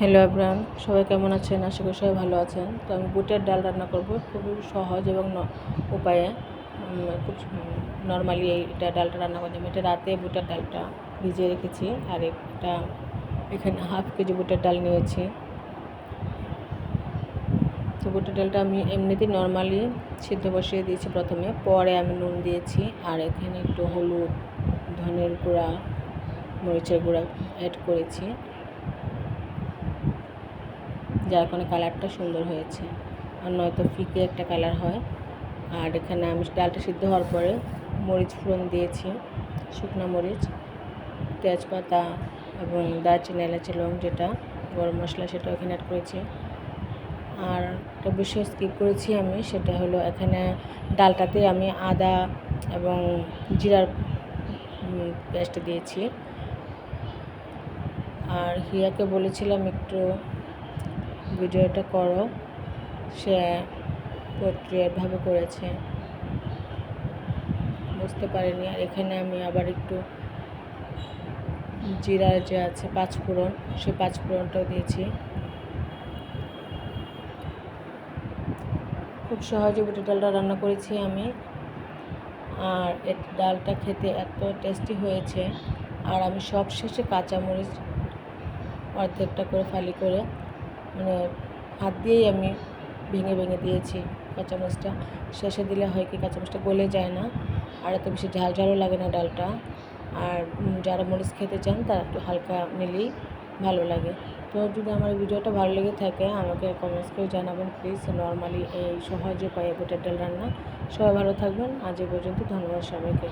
Hello everyone সবাই কেমন আছেন? আশা করি সবাই ভালো আছেন। তো আমি বুটের ডাল রান্না করব খুবই সহজ এবং উপায়ে। খুব নর্মালি এইটা ডালটা রান্না করতে এটা রাতে বুটের ডালটা ভিজিয়ে রেখেছি। আর একটা এখানে হাফ কেজি বুটের ডাল নিয়েছি। তো বুটের ডালটা আমি এমনিতেই নর্মালি সিদ্ধ বসিয়ে দিয়েছি প্রথমে। পরে আমি নুন দিয়েছি। আর এখানে একটু হলুদ, ধনের গুঁড়া, মরিচের গুঁড়া অ্যাড করেছি। যার কারণে কালারটা সুন্দর হয়েছে। আর নয়তো ফিকে একটা কালার হয়। আর এখানে আমি ডালটা সিদ্ধ হওয়ার পরে মরিচ ফোড়ন দিয়েছি, শুকনো মরিচ, তেজপাতা এবং দারচিনি, এলাচি, লং যেটা, গরম মশলা সেটা এখানে অ্যাড করেছি। আর একটা বিষয় স্কিপ করেছি আমি, সেটা হলো এখানে ডালটাতে আমি আদা এবং জিরার পেস্ট দিয়েছি। আর হিয়াকে বলেছিলাম একটু ভিডিওটা করো। সে পোর্ট্রেটভাবে করেছে। বুঝতে পারিনি। আর এখানে আমি আবার একটু জিরার যে আছে পাঁচফোড়ন সেই পাঁচফোড়নটাও দিয়েছি। খুব সহজে বুটের ডালটা রান্না করেছি আমি। আর এর ডালটা খেতে এত টেস্টি হয়েছে। আর আমি সব শেষে কাঁচামরিচ অর্ধেকটা করে ফালি করে হাত দিয়েই আমি ভেঙে ভেঙে দিয়েছি কাঁচামরিচটা। শেষে দিলে হয় কি কাঁচামরিচটা গলে যায় না, আর এত বেশি ঝাল ঝালও লাগে না ডালটা। আর যারা মরিচ খেতে চান তারা একটু হালকা নিলেই ভালো লাগে। তো যদি আমার ভিডিওটা ভালো লেগে থাকে আমাকে কমেন্টস করে জানাবেন প্লিজ নর্মালি এই সহজ উপায়ে বুটের ডাল রান্না। সবাই ভালো থাকবেন। আজ এই পর্যন্ত ধন্যবাদ সবাইকে।